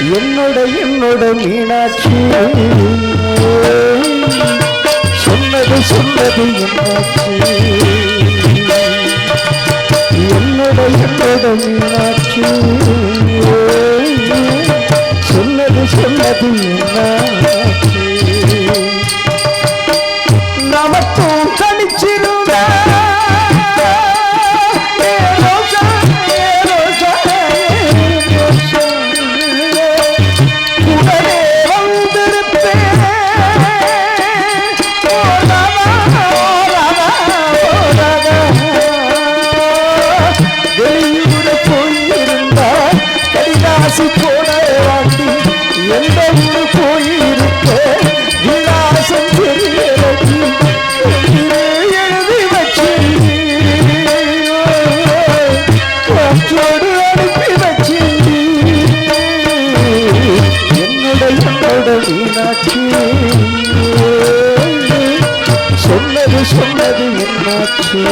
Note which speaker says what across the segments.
Speaker 1: என்னோட என்னோட மீனாட்சி. சொன்னது சொன்னது என்னாச்சு? என்னோட என்னோட மீனாட்சி. வெளியூர போயிருந்தா கடிதாசி போட எந்த ஊர் போயிருக்க? விலாசம் தெரியலடி எழுதி வச்சு காற்றோடு அனுப்பி வச்சு என்னோட என்னோட சொன்னது சொன்னது என்னாச்சு?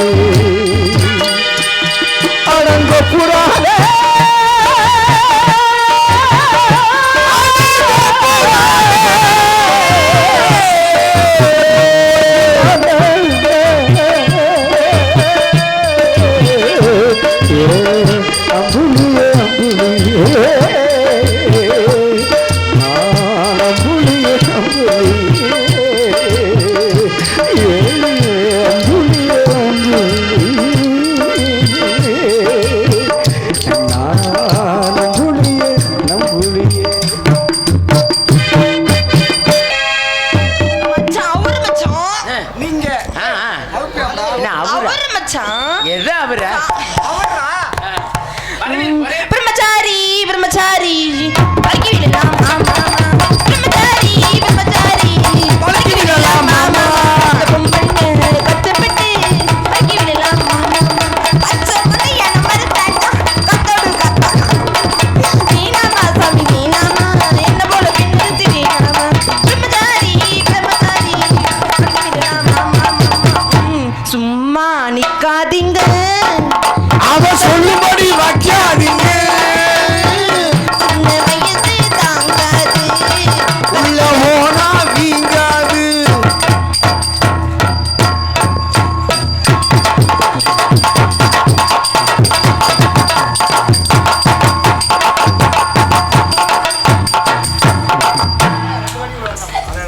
Speaker 2: அவரா. மச்சான்.
Speaker 3: எது அவரா?
Speaker 4: அவரா?
Speaker 2: பிரம்மச்சாரி பிரம்மச்சாரி.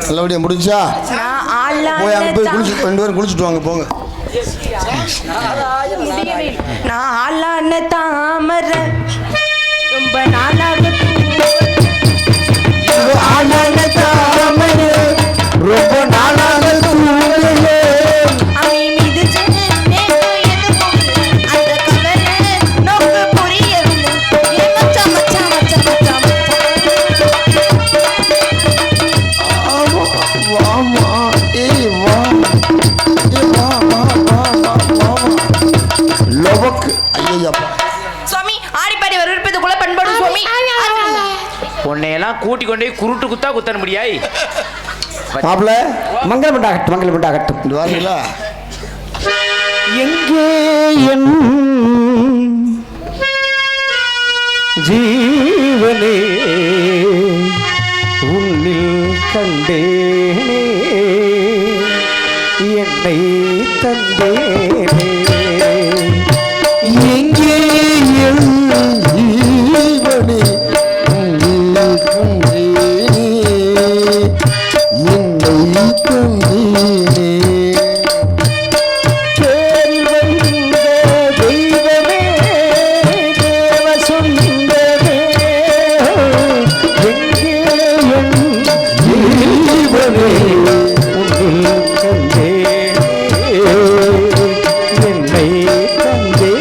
Speaker 5: நல்லபடியா முடிஞ்சா போய் அங்க போய் குளிச்சு ரெண்டு பேரும் குளிச்சுட்டு வாங்க போங்க.
Speaker 2: நான் தாமர. ரொம்ப நாளாக
Speaker 3: உன்னையெல்லாம் கூட்டி கொண்டு போய் குருட்டு குத்தா குத்தன முடியாய்.
Speaker 1: மாப்பிள்ள மங்களம் உண்டாகட்டும் மங்களம் உண்டாகட்டும்
Speaker 5: இது வாரீங்களா?
Speaker 1: எங்கே என் ஜீவனே உன்னில் கண்டேனே என்னை தந்தேனே. தந்தே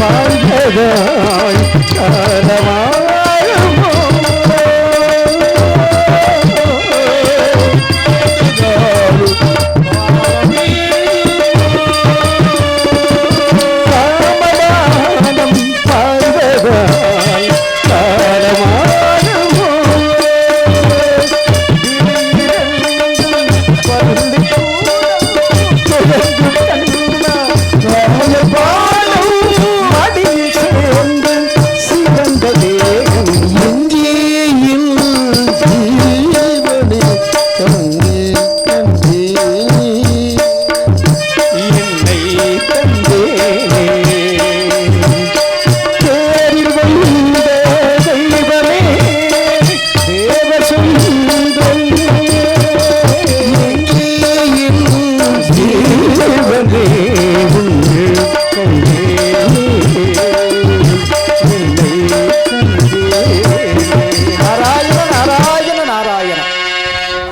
Speaker 1: பாய்ந்ததாய் காலமாயமோ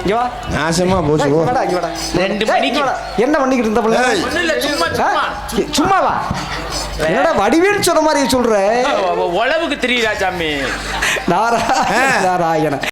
Speaker 1: இங்க வா
Speaker 5: நாசமா போச்சு
Speaker 1: இங்க
Speaker 5: போ
Speaker 1: வாடா, இங்க வாடா.
Speaker 3: ரெண்டு
Speaker 1: ஏய்,
Speaker 3: மணிக்கு.
Speaker 1: இங்க வாடா. என்ன பண்ணிக்கிட்டு இருந்த பிள்ளை
Speaker 3: இல்ல சும்மா? சும்மா
Speaker 1: சும்மாவா என்னடா வடிவேல் சொன்ன மாதிரி சொல்ற
Speaker 3: உழவுக்கு தெரியுதா சாமி
Speaker 1: நாராயண நாராயண